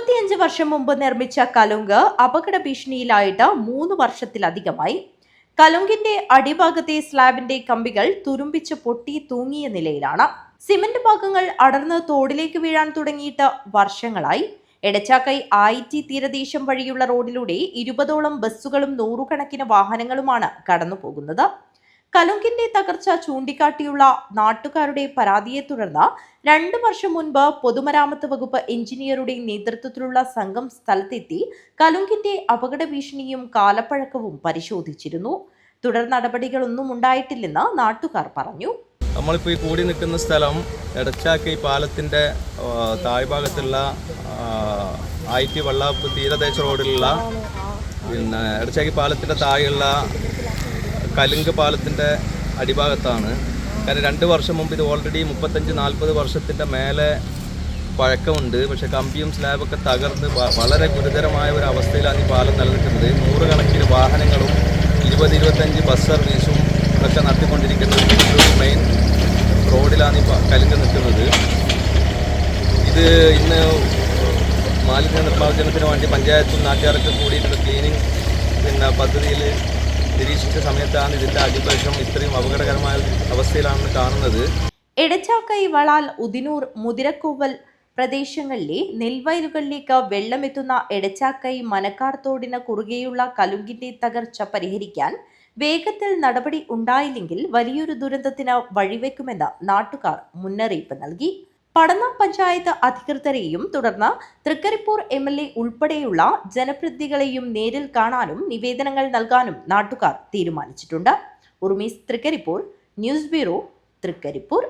മുപ്പത്തിയഞ്ച് വർഷം മുമ്പ് നിർമ്മിച്ച കലുങ്ക് അപകട ഭീഷണിയിലായിട്ട് മൂന്ന് വർഷത്തിലധികമായി. കലുങ്കിന്റെ അടിഭാഗത്തെ സ്ലാബിന്റെ കമ്പികൾ തുരുമ്പിച്ച് പൊട്ടി തൂങ്ങിയ നിലയിലാണ്. സിമന്റ് ഭാഗങ്ങൾ അടർന്ന് തോടിലേക്ക് വീഴാൻ തുടങ്ങിയിട്ട് വർഷങ്ങളായി. എടച്ചാക്കൈ ആയിറ്റി തീരദേശം വഴിയുള്ള റോഡിലൂടെ ഇരുപതോളം ബസ്സുകളും നൂറുകണക്കിന് വാഹനങ്ങളുമാണ് കടന്നു പോകുന്നത് കലുങ്കിന്റെ തകർച്ച ചൂണ്ടിക്കാട്ടിയുള്ള നാട്ടുകാരുടെ പരാതിയെ തുടർന്ന് രണ്ടു വർഷം മുൻപ് പൊതുമരാമത്ത് വകുപ്പ് എഞ്ചിനീയറുടെ നേതൃത്വത്തിലുള്ള സംഘം സ്ഥലത്തെത്തി കലുങ്കിന്റെ അപകട ഭീഷണിയും കാലപ്പഴക്കവും പരിശോധിച്ചിരുന്നു. തുടർ നടപടികളൊന്നും ഉണ്ടായിട്ടില്ലെന്ന് നാട്ടുകാർ പറഞ്ഞു. നമ്മളിപ്പോൾ ഈ കൂടി നിൽക്കുന്ന സ്ഥലം എടച്ചാക്കി പാലത്തിന്റെ താഴ്ഭാഗത്തുള്ള ഐ ടി വള്ളാപ്പ് തീരദേശ റോഡിലുള്ള പിന്നെ എടച്ചാക്കി പാലത്തിന്റെ താഴെയുള്ള കലുങ്ക് പാലത്തിന്റെ അടിഭാഗത്താണ്. കാരണം രണ്ട് വർഷം മുമ്പ് ഇത് ഓൾറെഡി മുപ്പത്തഞ്ച് നാൽപ്പത് വർഷത്തിന്റെ മേലെ പഴക്കമുണ്ട്. പക്ഷെ കമ്പിയും സ്ലാബൊക്കെ തകർന്ന് വളരെ ഗുരുതരമായ ഒരു അവസ്ഥയിലാണ് ഈ പാലം നിലനിൽക്കുന്നത്. നൂറുകണക്കിന് വാഹനങ്ങളും ഇരുപത് ഇരുപത്തഞ്ച് ബസ് സർവീസും ഒക്കെ നടത്തിക്കൊണ്ടിരിക്കുന്നത് മെയിൻ റോഡിലാണ് ഈ കലുങ്ക് നിൽക്കുന്നത്. ഇത് ഇന്ന് മാലിന്യ നിർമ്മാർജനത്തിന് വേണ്ടി പഞ്ചായത്തും നാട്ടുകാരൊക്കെ കൂടിയിട്ടുള്ള ക്ലീനിങ് പിന്നെ പദ്ധതിയിൽ നിരീക്ഷിച്ച സമയത്താണ് ഇതിന്റെ അടിവശം ഇത്രയും അപകടകരമായ അവസ്ഥയിലാണ് കാണുന്നത്. എടച്ചാക്കൈ വളാൽ ഉദിനൂർ മുതിരക്കോവൽ പ്രദേശങ്ങളിലെ നെൽവയലുകളിലേക്ക് വെള്ളമെത്തുന്ന എടച്ചാക്കൈ മനക്കാർ തോടിന് കുറുകെയുള്ള കലുങ്കിന്റെ തകർച്ച പരിഹരിക്കാൻ വേഗത്തിൽ നടപടി ഉണ്ടായില്ലെങ്കിൽ വലിയൊരു ദുരന്തത്തിന് വഴിവെക്കുമെന്ന് നാട്ടുകാർ മുന്നറിയിപ്പ് നൽകി. പടന്ന പഞ്ചായത്ത് അധികൃതരെയും തുടർന്ന് തൃക്കരിപ്പൂർ എം എൽ എ ഉൾപ്പെടെയുള്ള ജനപ്രതിനിധികളെയും നേരിൽ കാണാനും നിവേദനങ്ങൾ നൽകാനും നാട്ടുകാർ തീരുമാനിച്ചിട്ടുണ്ട്. ഉർമീസ് തൃക്കരിപ്പൂർ ന്യൂസ് ബ്യൂറോ തൃക്കരിപ്പൂർ.